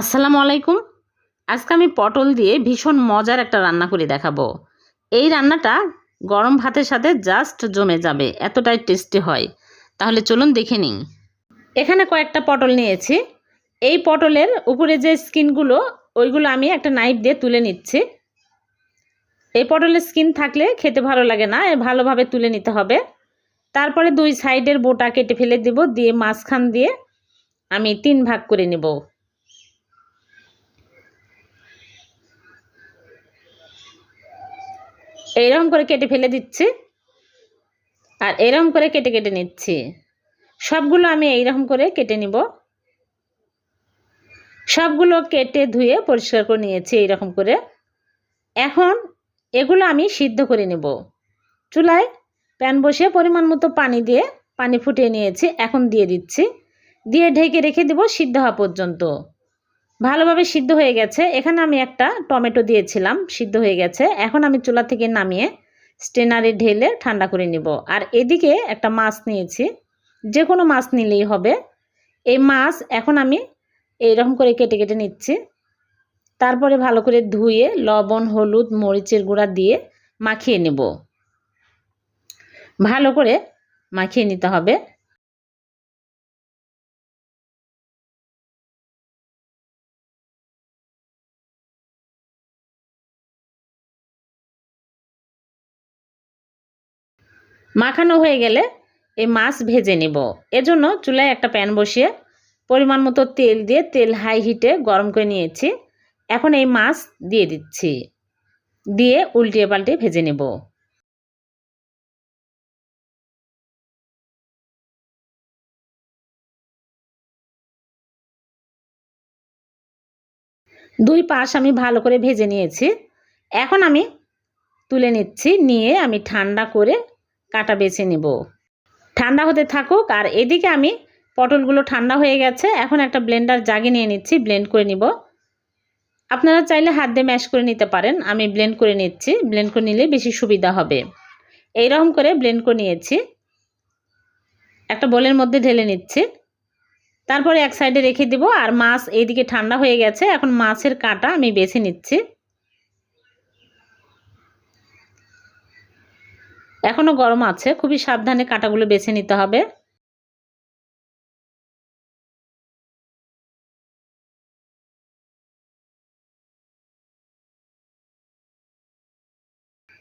আসসালামু আলাইকুম। আজকে আমি পটল দিয়ে ভীষণ মজার একটা রান্না করে দেখাবো। এই রান্নাটা গরম ভাতের সাথে জাস্ট জমে যাবে, এতটাই টেস্টি হয়। তাহলে চলুন দেখে নিই। এখানে কয়েকটা পটল নিয়েছি। এই পটলের উপরে যে স্কিনগুলো ওইগুলো আমি একটা নাইফ দিয়ে তুলে নিচ্ছি। এই পটলের স্কিন থাকলে খেতে ভালো লাগে না ভালোভাবে তুলে নিতে হবে। তারপরে দুই সাইডের বোটা কেটে ফেলে দিব, দিয়ে মাঝখান দিয়ে আমি তিন ভাগ করে নেব। এইরকম করে কেটে ফেলে দিচ্ছি। আর এরকম করে কেটে কেটে নিচ্ছি। সবগুলো আমি এইরকম করে কেটে নিব। সবগুলো কেটে ধুয়ে পরিষ্কার করে নিয়েছি এইরকম করে। এখন এগুলো আমি সিদ্ধ করে নেব। চুলায় প্যান বসিয়ে পরিমাণ মতো পানি দিয়ে পানি ফুটিয়ে নিয়েছি। এখন দিয়ে দিচ্ছি। দিয়ে ঢেকে রেখে দেব সিদ্ধ হওয়া পর্যন্ত। ভালোভাবে সিদ্ধ হয়ে গেছে। এখানে আমি একটা টমেটো দিয়েছিলাম, সিদ্ধ হয়ে গেছে। এখন আমি চুলা থেকে নামিয়ে স্টেনারে ঢেলে ঠান্ডা করে নেব। আর এদিকে একটা মাছ নিয়েছি। যে কোনো মাছ নিলেই হবে। এই মাছ এখন আমি এইরকম করে কেটে কেটে নিচ্ছি। তারপরে ভালো করে ধুয়ে লবণ, হলুদ, মরিচের গুঁড়া দিয়ে মাখিয়ে নেব। ভালো করে মাখিয়ে নিতে হবে। মাখানো হয়ে গেলে এই মাছ ভেজে নেব। এজন্য চুলায় একটা প্যান বসিয়ে পরিমাণ মতো তেল দিয়ে তেল হাই হিটে গরম করে নিয়েছি। এখন এই মাছ দিয়ে দিচ্ছি। দিয়ে উল্টিয়ে পাল্টে ভেজে নেব। দুই পাশ আমি ভালো করে ভেজে নিয়েছি। এখন আমি তুলে নিচ্ছি, নিয়ে আমি ঠান্ডা করে কাটা বেছে নেব। ঠান্ডা হতে থাকুক, আর এদিকে আমি পটলগুলো ঠান্ডা হয়ে গেছে, এখন একটা ব্লেন্ডার জাগে নিয়ে নিচ্ছি, ব্লেন্ড করে নিব। আপনারা চাইলে হাত দিয়ে ম্যাশ করে নিতে পারেন, আমি ব্লেন্ড করে নিচ্ছি, ব্লেন্ড করে নিলে বেশি সুবিধা হবে। এইরকম করে ব্লেন্ড করে নিয়েছি। একটা বোলের মধ্যে ঢেলে নিচ্ছি। তারপরে এক সাইডে রেখে দিব, আর মাছ এইদিকে ঠান্ডা হয়ে গেছে, এখন মাছের কাটা আমি বেছে নিচ্ছি। এখনও গরম আছে, খুবই সাবধানে কাটাগুলো বেছে নিতে হবে।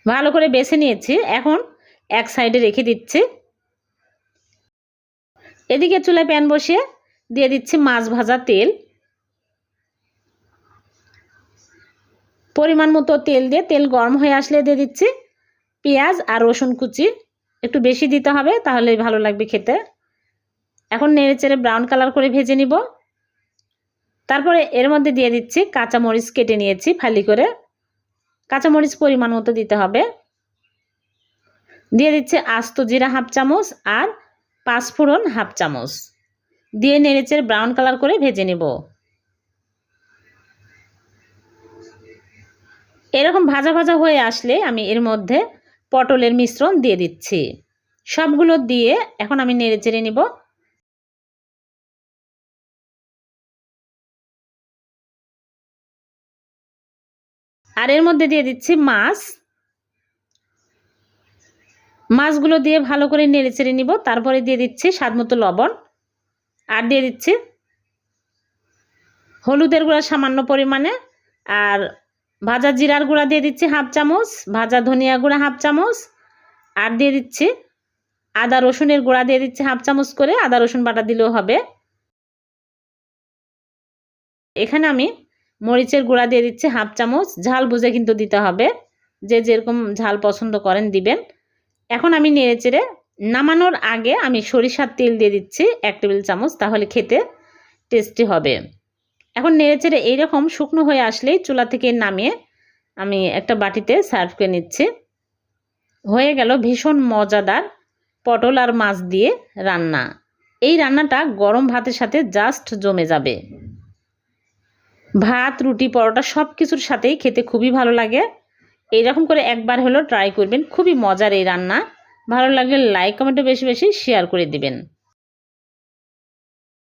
ভালো করে বেছে নিয়েছি, এখন এক সাইডে রেখে দিচ্ছি। এদিকে চুলায় প্যান বসিয়ে দিয়ে দিচ্ছি মাছ ভাজা তেল। পরিমাণ মতো তেল দিয়ে, তেল গরম হয়ে আসলে দিয়ে দিচ্ছি। পেঁয়াজ আর রসুন কুচি একটু বেশি দিতে হবে, তাহলে ভালো লাগবে খেতে। এখন নেড়ে চেড়ে ব্রাউন কালার করে ভেজে নিব। তারপরে এর মধ্যে দিয়ে দিচ্ছি কাঁচামরিচ কেটে নিয়েছি ফালি করে। কাঁচামরিচ পরিমাণ মতো দিতে হবে। দিয়ে দিচ্ছে আস্ত জিরা হাফ চামচ আর পাঁচফোড়ন হাফ চামচ। দিয়ে নেড়েচের ব্রাউন কালার করে ভেজে নেব। এরকম ভাজা ভাজা হয়ে আসলে আমি এর মধ্যে পটলের মিশ্রণ দিয়ে দিচ্ছি। সবগুলো দিয়ে এখন আমি নেড়ে চেড়ে নিব। আর এর মধ্যে দিয়ে দিচ্ছি মাছ। মাছগুলো দিয়ে ভালো করে নেড়ে চেড়ে নিব। তারপরে দিয়ে দিচ্ছি স্বাদ মতো লবণ। আর দিয়ে দিচ্ছি হলুদের গুঁড়া সামান্য পরিমাণে। আর ভাজা জিরার গুঁড়া দিয়ে দিচ্ছি হাফ চামচ, ভাজা ধনিয়া গুঁড়া হাফ চামচ, আর দিয়ে দিচ্ছি আদা রসুনের গুঁড়া দিয়ে দিচ্ছি হাফ চামচ করে, আদা রসুন বাটা দিলেও হবে। এখানে আমি মরিচের গুঁড়া দিয়ে দিচ্ছি হাফ চামচ, ঝাল বুঝে কিন্তু দিতে হবে, যে যেরকম ঝাল পছন্দ করেন দিবেন। এখন আমি নেড়ে চেড়ে নামানোর আগে আমি সরিষার তেল দিয়ে দিচ্ছি এক টেবিল চামচ, তাহলে খেতে টেস্টি হবে। এখন নেড়ে চেড়ে এইরকম শুকনো হয়ে আসলেই চুলা থেকে নামিয়ে আমি একটা বাটিতে সার্ভ করে নিচ্ছি। হয়ে গেল ভীষণ মজাদার পটল আর মাছ দিয়ে রান্না। এই রান্নাটা গরম ভাতের সাথে জাস্ট জমে যাবে। ভাত, রুটি, পরোটা সব কিছুর সাথেই খেতে খুবই ভালো লাগে। এইরকম করে একবার হলেও ট্রাই করবেন। খুবই মজার এই রান্না। ভালো লাগলে লাইক কমেন্টে বেশি বেশি শেয়ার করে দিবেন।